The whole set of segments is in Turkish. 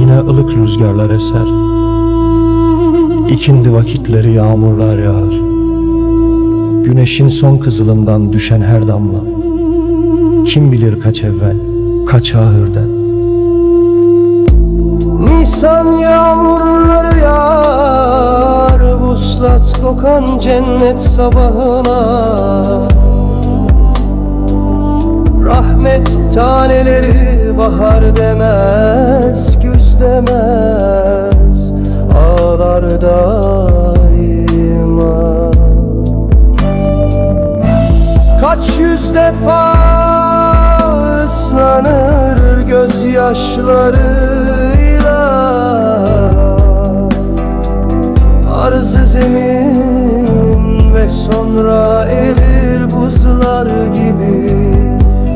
Yine ılık rüzgarlar eser. İkindi vakitleri yağmurlar yağar. Güneşin son kızılından düşen her damla. Kim bilir kaç evvel, kaç ahırden Nisan yağmurları yağar Vuslat kokan cennet sabahına. Rahmet taneleri bahar demez Güz demez Ağlar daima. Kaç yüz defa ıslanır gözyaşlarıyla. Arzı zemin ve sonra erir buzlar gibi.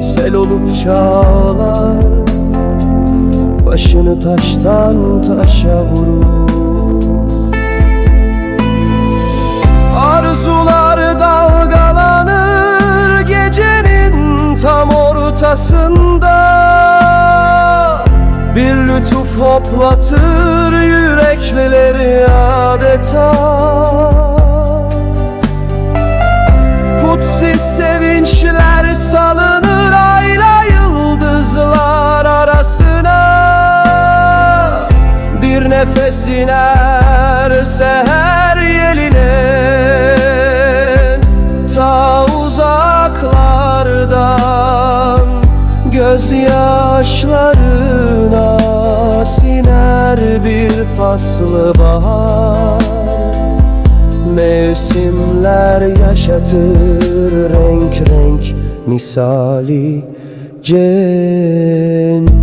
Sel olup çağlar Başını taştan taşa vurur. Arzular dalgalanır gecenin tam ortasında. Bir lütuf hoplatır yüreklileri adeta. Kutsi sevinçler salınır nefes iner seher yeline Ta uzaklardan Gözyaşlarına siner bir faslı bahar. Mevsimler yaşatır renk renk misali cennet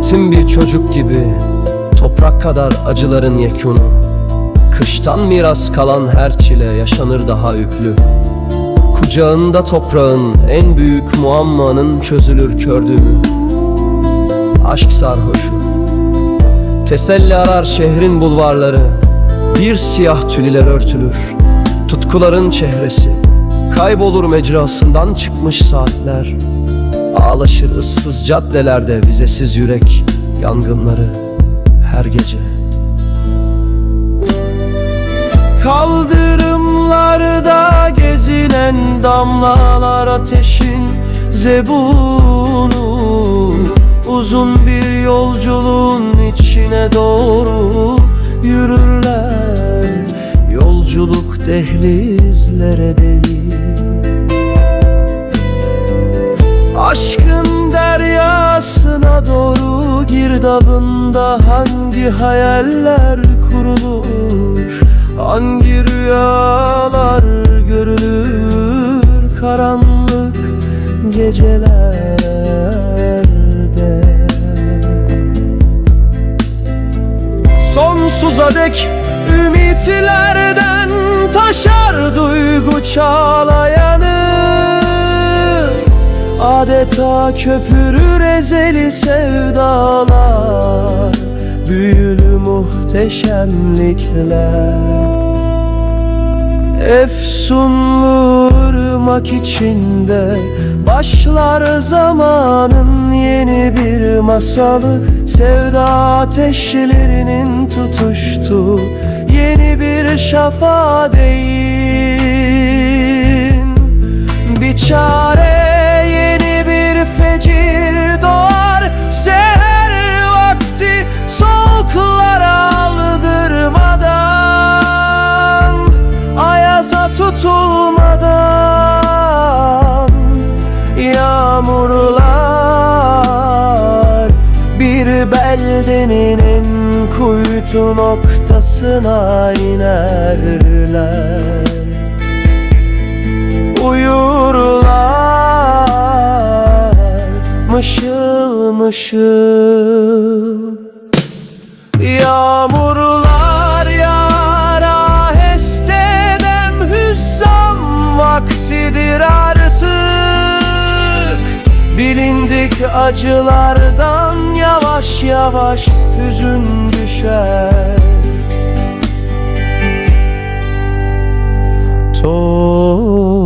Yetim bir çocuk gibi Toprak kadar acıların yekunu. Kıştan miras kalan her çile yaşanır daha yüklü. Kucağında toprağın en büyük muammanın çözülür kördüğümü Aşk sarhoşu. Teselli arar şehrin bulvarları. Bir siyah tüliler örtülür. Tutkuların çehresi. Kaybolur mecrasından çıkmış saatler Ağlaşır ıssız caddelerde vizesiz yürek Yangınları her gece. Kaldırımlarda gezilen damlalar ateşin zebunu Uzun bir yolculuğun içine doğru yürürler. Yolculuk dehlizlere değil Aşkın deryasına doğru girdabında hangi hayaller kurulur? Hangi rüyalar görülür karanlık gecelerde? Sonsuza dek ümitlerden taşar duygu çağlayanı Adeta köpürür ezeli sevdalar Büyülü muhteşemlikler. Efsunlu ırmak içinde Başlar zamanın yeni bir masalı. Sevda ateşlerinin tutuştu Yeni bir şafa değin. Bir çare kuytu noktasına inerler. Uyurlar mışıl mışıl. Yağmurlar Bilindik acılardan yavaş yavaş hüzün düşer. Toprağa